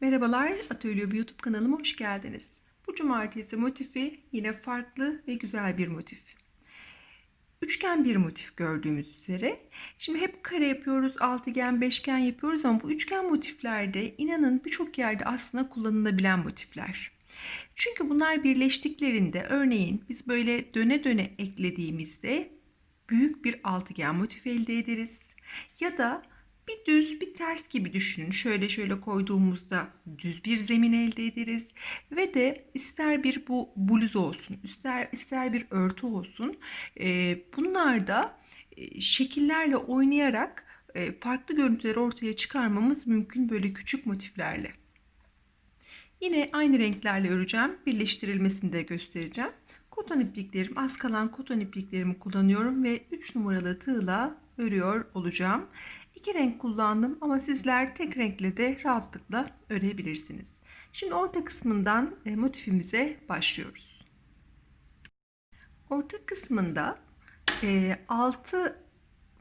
Merhabalar, Atölye YouTube kanalıma hoş geldiniz. Bu cumartesi motifi yine farklı ve güzel bir motif. Üçgen bir motif gördüğümüz üzere. Şimdi hep kare yapıyoruz, altıgen, beşgen yapıyoruz ama bu üçgen motiflerde inanın birçok yerde aslında kullanılabilen motifler. Çünkü bunlar birleştiklerinde örneğin biz böyle döne döne eklediğimizde büyük bir altıgen motif elde ederiz. Ya da bir düz bir ters gibi düşünün. Şöyle şöyle koyduğumuzda düz bir zemin elde ederiz. Ve de ister bir bu bluz olsun, ister, ister bir örtü olsun. E, bunlar da e, şekillerle oynayarak e, farklı görüntüleri ortaya çıkarmamız mümkün böyle küçük motiflerle. Yine aynı renklerle öreceğim. Birleştirilmesini de göstereceğim. Koton ipliklerim, az kalan koton ipliklerimi kullanıyorum ve 3 numaralı tığla örüyor olacağım. İki renk kullandım ama sizler tek renkle de rahatlıkla örebilirsiniz. Şimdi orta kısmından e, motifimize başlıyoruz. Orta kısmında 6 e,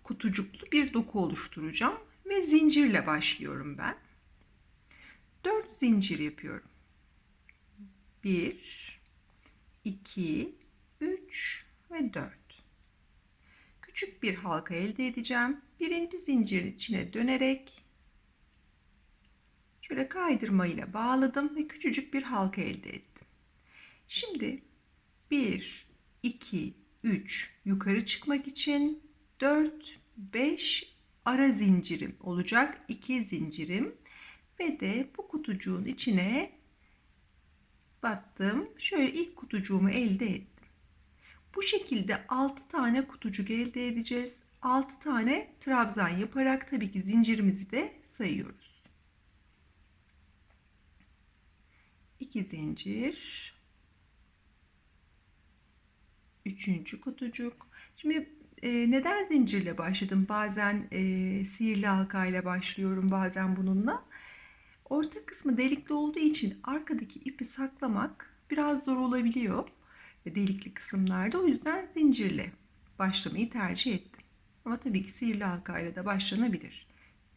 kutucuklu bir doku oluşturacağım ve zincirle başlıyorum ben. 4 zincir yapıyorum. 1 2 3 ve 4 küçük bir halka elde edeceğim. Birinci zincirin içine dönerek şöyle kaydırma ile bağladım ve küçücük bir halka elde ettim. Şimdi 1, 2, 3 yukarı çıkmak için 4, 5 ara zincirim olacak. 2 zincirim ve de bu kutucuğun içine battım. Şöyle ilk kutucuğumu elde ettim. Bu şekilde 6 tane kutucuk elde edeceğiz. 6 tane trabzan yaparak tabii ki zincirimizi de sayıyoruz. 2 zincir. 3. kutucuk. Şimdi e, neden zincirle başladım? Bazen e, sihirli halkayla başlıyorum, bazen bununla. Orta kısmı delikli olduğu için arkadaki ipi saklamak biraz zor olabiliyor delikli kısımlarda. O yüzden zincirle başlamayı tercih ettim. Ama tabii ki sihirli halkayla da başlanabilir.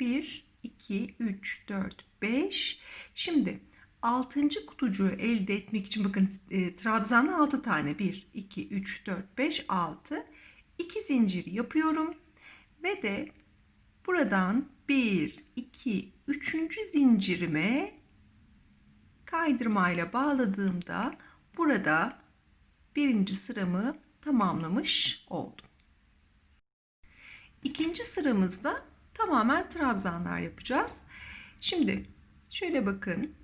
1, 2, 3, 4, 5. Şimdi 6. kutucuğu elde etmek için bakın e, trabzanlı 6 tane. 1, 2, 3, 4, 5, 6. 2 zincir yapıyorum. Ve de buradan 1, 2, 3. zincirime kaydırmayla bağladığımda burada birinci sıramı tamamlamış oldum. İkinci sıramızda tamamen trabzanlar yapacağız. Şimdi şöyle bakın.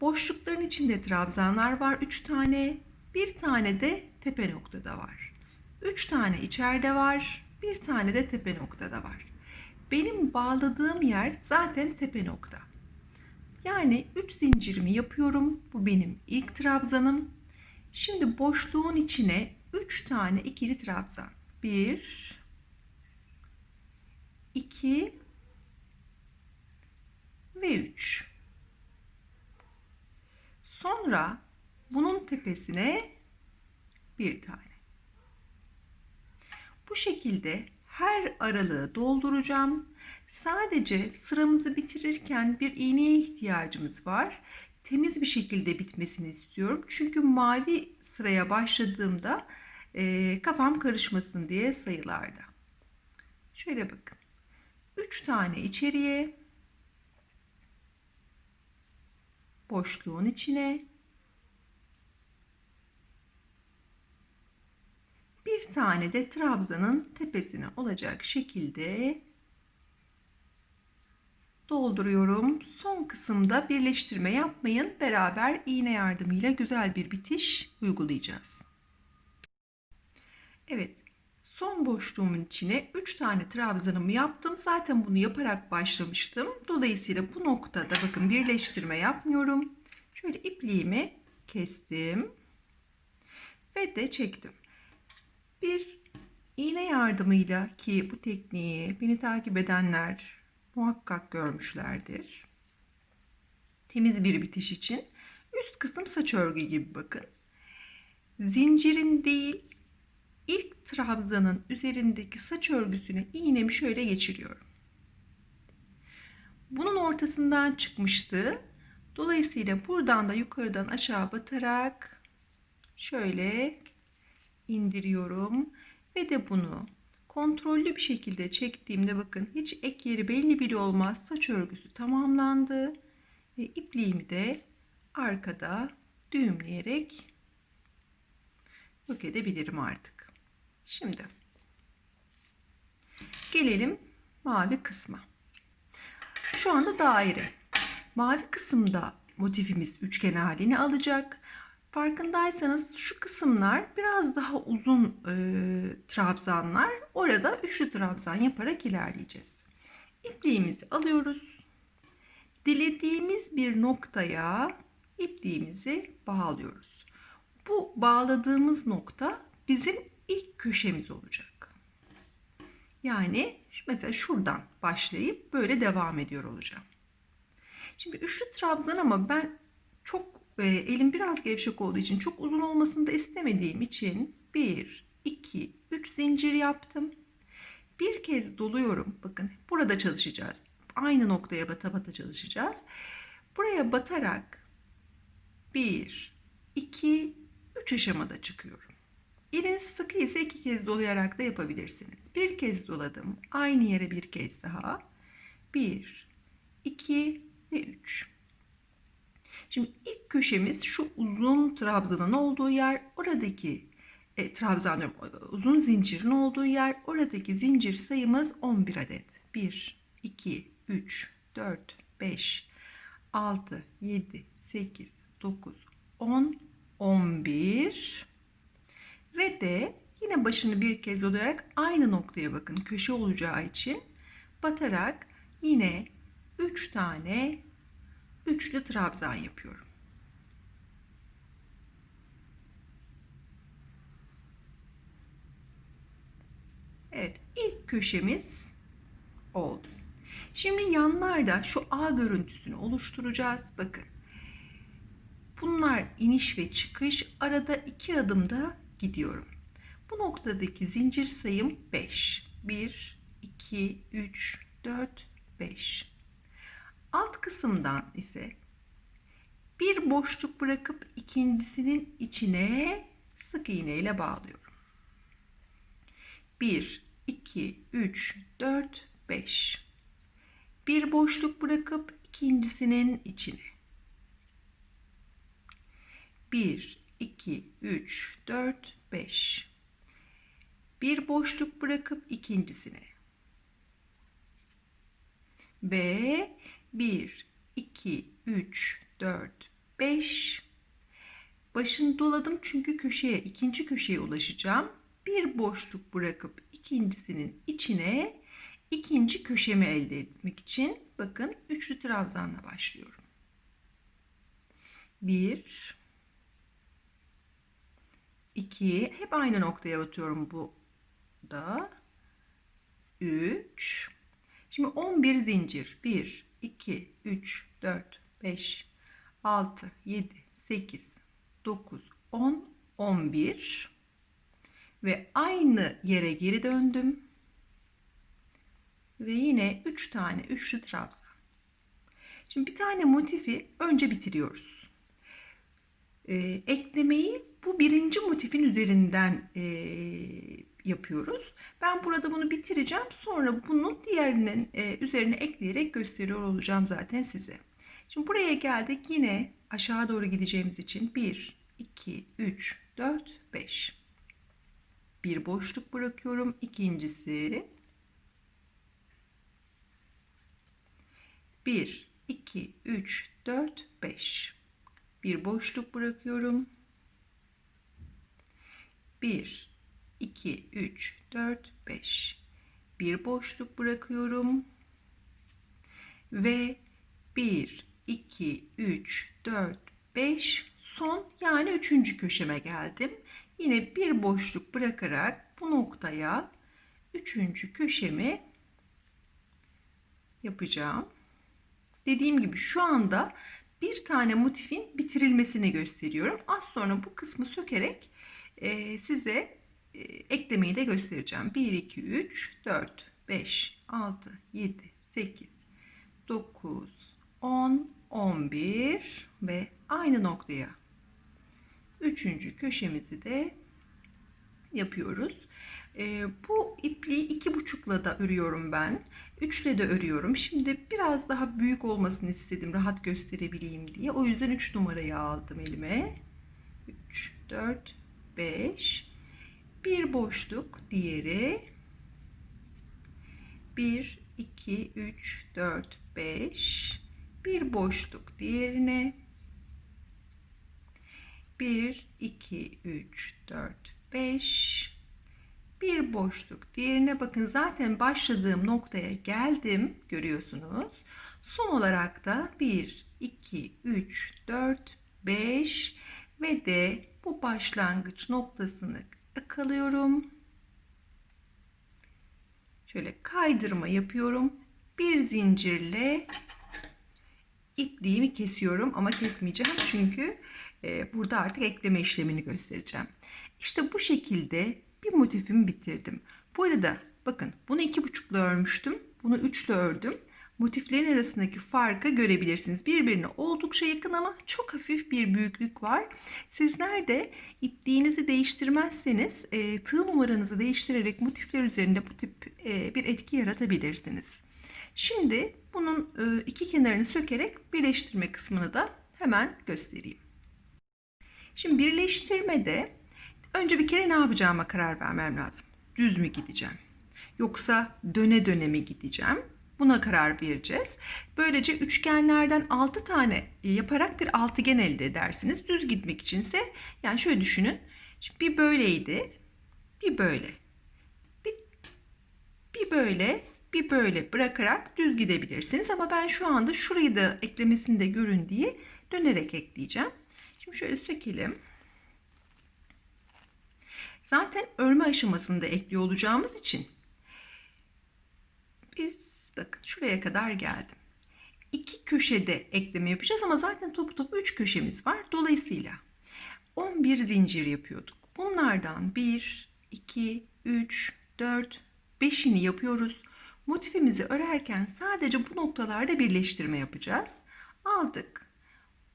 Boşlukların içinde trabzanlar var. 3 tane. Bir tane de tepe noktada var. 3 tane içeride var. Bir tane de tepe noktada var. Benim bağladığım yer zaten tepe nokta. Yani 3 zincirimi yapıyorum. Bu benim ilk trabzanım. Şimdi boşluğun içine 3 tane ikili trabzan. 1 2 ve 3. Sonra bunun tepesine bir tane. Bu şekilde her aralığı dolduracağım. Sadece sıramızı bitirirken bir iğneye ihtiyacımız var temiz bir şekilde bitmesini istiyorum. Çünkü mavi sıraya başladığımda e, kafam karışmasın diye sayılarda. Şöyle bakın. 3 tane içeriye boşluğun içine bir tane de trabzanın tepesine olacak şekilde dolduruyorum. Son kısımda birleştirme yapmayın. Beraber iğne yardımıyla güzel bir bitiş uygulayacağız. Evet. Son boşluğumun içine 3 tane trabzanımı yaptım. Zaten bunu yaparak başlamıştım. Dolayısıyla bu noktada bakın birleştirme yapmıyorum. Şöyle ipliğimi kestim. Ve de çektim. Bir iğne yardımıyla ki bu tekniği beni takip edenler muhakkak görmüşlerdir. Temiz bir bitiş için üst kısım saç örgü gibi bakın. Zincirin değil ilk trabzanın üzerindeki saç örgüsüne iğnemi şöyle geçiriyorum. Bunun ortasından çıkmıştı. Dolayısıyla buradan da yukarıdan aşağı batarak şöyle indiriyorum ve de bunu kontrollü bir şekilde çektiğimde bakın hiç ek yeri belli bile olmaz saç örgüsü tamamlandı ve ipliğimi de arkada düğümleyerek yok edebilirim artık. Şimdi gelelim mavi kısma. Şu anda daire. Mavi kısımda motifimiz üçgen halini alacak. Farkındaysanız şu kısımlar biraz daha uzun e, trabzanlar. Orada üçlü trabzan yaparak ilerleyeceğiz. İpliğimizi alıyoruz. Dilediğimiz bir noktaya ipliğimizi bağlıyoruz. Bu bağladığımız nokta bizim ilk köşemiz olacak. Yani mesela şuradan başlayıp böyle devam ediyor olacağım. Şimdi üçlü trabzan ama ben çok e, elim biraz gevşek olduğu için çok uzun olmasını da istemediğim için 1, 2, 3 zincir yaptım. Bir kez doluyorum. Bakın burada çalışacağız. Aynı noktaya bata bata çalışacağız. Buraya batarak 1, 2, 3 aşamada çıkıyorum. Eliniz sıkı ise iki kez dolayarak da yapabilirsiniz. Bir kez doladım. Aynı yere bir kez daha. 1, 2 ve 3. Şimdi ilk köşemiz şu uzun trabzanın olduğu yer. Oradaki e, trabzan uzun zincirin olduğu yer. Oradaki zincir sayımız 11 adet. 1, 2, 3, 4, 5, 6, 7, 8, 9, 10, 11 de yine başını bir kez dolayarak aynı noktaya bakın köşe olacağı için batarak yine 3 tane üçlü trabzan yapıyorum. Evet, ilk köşemiz oldu. Şimdi yanlarda şu A görüntüsünü oluşturacağız. Bakın. Bunlar iniş ve çıkış. Arada iki adımda gidiyorum. Bu noktadaki zincir sayım 5. 1, 2, 3, 4, 5. Alt kısımdan ise bir boşluk bırakıp ikincisinin içine sık iğne ile bağlıyorum. 1, 2, 3, 4, 5. Bir boşluk bırakıp ikincisinin içine. 1, 2, 3, 4, 5. Bir boşluk bırakıp ikincisine. Ve 1, 2, 3, 4, 5. Başını doladım çünkü köşeye, ikinci köşeye ulaşacağım. Bir boşluk bırakıp ikincisinin içine ikinci köşemi elde etmek için bakın üçlü trabzanla başlıyorum. 1 2 hep aynı noktaya batıyorum bu da. 3 Şimdi 11 zincir. 1 2 3 4 5 6 7 8 9 10 11 ve aynı yere geri döndüm. Ve yine 3 tane üçlü trabzan. Şimdi bir tane motifi önce bitiriyoruz. Ee, eklemeyi bu birinci motifin üzerinden e, yapıyoruz. Ben burada bunu bitireceğim. Sonra bunu diğerinin e, üzerine ekleyerek gösteriyor olacağım zaten size. Şimdi buraya geldik. Yine aşağı doğru gideceğimiz için 1, 2, 3, 4, 5. Bir boşluk bırakıyorum. İkincisi 1, 2, 3, 4, 5. Bir boşluk bırakıyorum. 1, 2, 3, 4, 5. Bir boşluk bırakıyorum. Ve 1, 2, 3, 4, 5 son yani üçüncü köşeme geldim. Yine bir boşluk bırakarak bu noktaya üçüncü köşemi yapacağım. Dediğim gibi şu anda bir tane motifin bitirilmesini gösteriyorum. Az sonra bu kısmı sökerek e, size e, eklemeyi de göstereceğim. 1, 2, 3, 4, 5, 6, 7, 8, 9, 10, 11 ve aynı noktaya üçüncü köşemizi de yapıyoruz. Ee, bu ipliği iki buçukla da örüyorum ben. Üçle de örüyorum. Şimdi biraz daha büyük olmasını istedim rahat gösterebileyim diye. O yüzden 3 numarayı aldım elime. 3, 4, 5. Bir boşluk diğeri. 1, 2, 3, 4, 5. Bir boşluk diğerine. 1, 2, 3, 4, 5 bir boşluk diğerine bakın zaten başladığım noktaya geldim görüyorsunuz. Son olarak da 1, 2, 3, 4, 5 ve de bu başlangıç noktasını yakalıyorum. Şöyle kaydırma yapıyorum. Bir zincirle ipliğimi kesiyorum ama kesmeyeceğim çünkü e, burada artık ekleme işlemini göstereceğim. İşte bu şekilde bir motifimi bitirdim. Bu arada bakın bunu iki buçukla örmüştüm. Bunu üçle ördüm. Motiflerin arasındaki farkı görebilirsiniz. Birbirine oldukça yakın ama çok hafif bir büyüklük var. Sizler de ipliğinizi değiştirmezseniz e, tığ numaranızı değiştirerek motifler üzerinde bu tip e, bir etki yaratabilirsiniz. Şimdi bunun e, iki kenarını sökerek birleştirme kısmını da hemen göstereyim. Şimdi birleştirmede Önce bir kere ne yapacağıma karar vermem lazım. Düz mü gideceğim? Yoksa döne döne mi gideceğim? Buna karar vereceğiz. Böylece üçgenlerden 6 tane yaparak bir altıgen elde edersiniz. Düz gitmek içinse yani şöyle düşünün. Şimdi bir böyleydi. Bir böyle. Bir, bir böyle bir böyle bırakarak düz gidebilirsiniz. Ama ben şu anda şurayı da eklemesini de görün diye dönerek ekleyeceğim. Şimdi şöyle sökelim. Zaten örme aşamasında ekliyor olacağımız için biz bakın şuraya kadar geldim. İki köşede ekleme yapacağız ama zaten topu topu üç köşemiz var. Dolayısıyla 11 zincir yapıyorduk. Bunlardan 1, 2, 3, 4, 5'ini yapıyoruz. Motifimizi örerken sadece bu noktalarda birleştirme yapacağız. Aldık.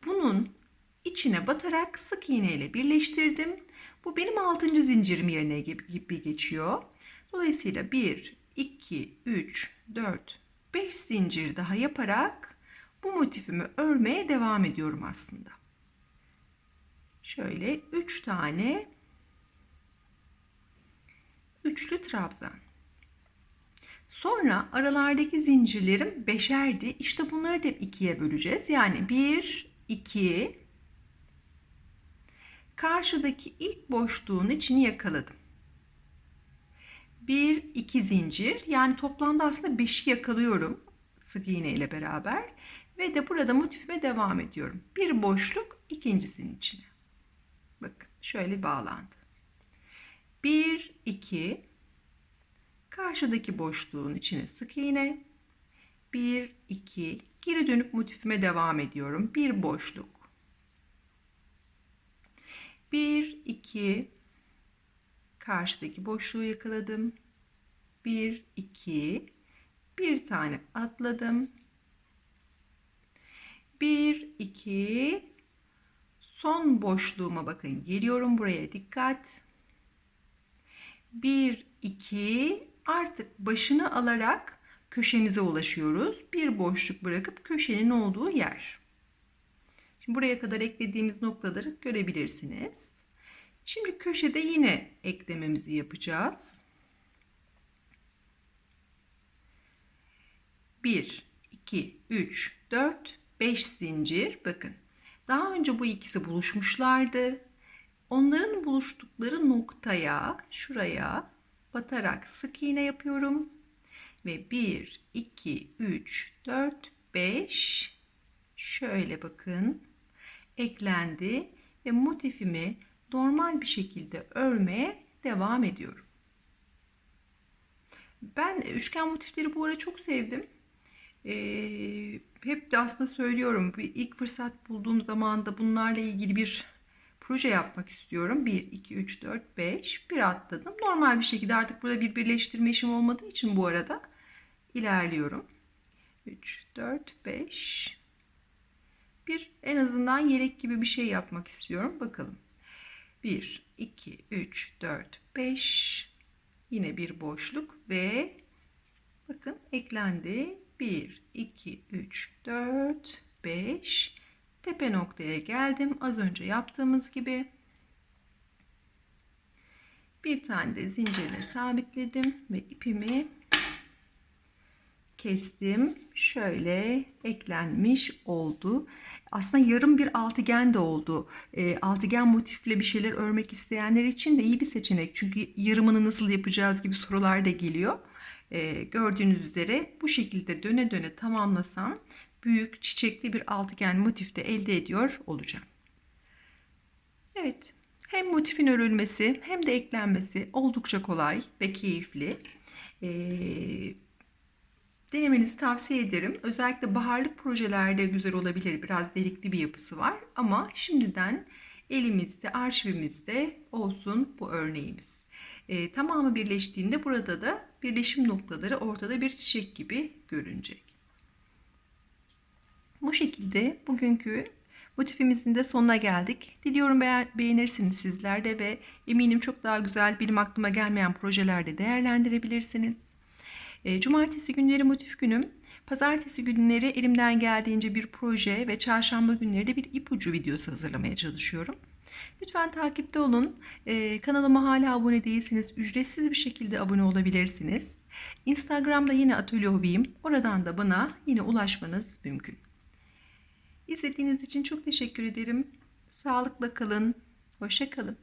Bunun içine batarak sık iğne ile birleştirdim. Bu benim 6. zincirim yerine gibi geçiyor. Dolayısıyla 1, 2, 3, 4, 5 zincir daha yaparak bu motifimi örmeye devam ediyorum aslında. Şöyle 3 tane üçlü trabzan. Sonra aralardaki zincirlerim beşerdi. İşte bunları da ikiye böleceğiz. Yani 1, 2, karşıdaki ilk boşluğun içini yakaladım. Bir, iki zincir yani toplamda aslında beşi yakalıyorum sık iğne ile beraber ve de burada motifime devam ediyorum. Bir boşluk ikincisinin içine. Bakın şöyle bağlandı. Bir, iki, karşıdaki boşluğun içine sık iğne. Bir, iki, geri dönüp motifime devam ediyorum. Bir boşluk, 1 2 karşıdaki boşluğu yakaladım. 1 2 bir tane atladım. 1 2 son boşluğuma bakın. Geliyorum buraya dikkat. 1 2 artık başını alarak köşemize ulaşıyoruz. Bir boşluk bırakıp köşenin olduğu yer. Şimdi buraya kadar eklediğimiz noktaları görebilirsiniz. Şimdi köşede yine eklememizi yapacağız. 1, 2, 3, 4, 5 zincir. Bakın daha önce bu ikisi buluşmuşlardı. Onların buluştukları noktaya, şuraya batarak sık iğne yapıyorum. Ve 1, 2, 3, 4, 5 şöyle bakın eklendi ve motifimi normal bir şekilde örmeye devam ediyorum. Ben üçgen motifleri bu ara çok sevdim. Ee, hep de aslında söylüyorum. Bir ilk fırsat bulduğum zaman da bunlarla ilgili bir proje yapmak istiyorum. 1, 2, 3, 4, 5. Bir atladım. Normal bir şekilde artık burada bir birleştirme işim olmadığı için bu arada ilerliyorum. 3, 4, 5. bir en azından yelek gibi bir şey yapmak istiyorum. Bakalım. 1, 2, 3, 4, 5. Yine bir boşluk ve bakın eklendi. 1, 2, 3, 4, 5. Tepe noktaya geldim. Az önce yaptığımız gibi. Bir tane de zincirle sabitledim ve ipimi kestim. Şöyle eklenmiş oldu. Aslında yarım bir altıgen de oldu. E, altıgen motifle bir şeyler örmek isteyenler için de iyi bir seçenek. Çünkü yarımını nasıl yapacağız gibi sorular da geliyor. E, gördüğünüz üzere bu şekilde döne döne tamamlasam büyük çiçekli bir altıgen motifte elde ediyor olacağım. Evet. Hem motifin örülmesi hem de eklenmesi oldukça kolay ve keyifli. Ee, denemenizi tavsiye ederim. Özellikle baharlık projelerde güzel olabilir. Biraz delikli bir yapısı var ama şimdiden elimizde, arşivimizde olsun bu örneğimiz. Ee, tamamı birleştiğinde burada da birleşim noktaları ortada bir çiçek gibi görünecek. Bu şekilde bugünkü motifimizin de sonuna geldik. Diliyorum beğenirsiniz sizler de ve eminim çok daha güzel benim aklıma gelmeyen projelerde değerlendirebilirsiniz. E, cumartesi günleri motif günüm. Pazartesi günleri elimden geldiğince bir proje ve çarşamba günleri de bir ipucu videosu hazırlamaya çalışıyorum. Lütfen takipte olun. Ee, kanalıma hala abone değilseniz ücretsiz bir şekilde abone olabilirsiniz. Instagram'da yine Atölye Hobiyim. Oradan da bana yine ulaşmanız mümkün. İzlediğiniz için çok teşekkür ederim. Sağlıkla kalın. Hoşça kalın.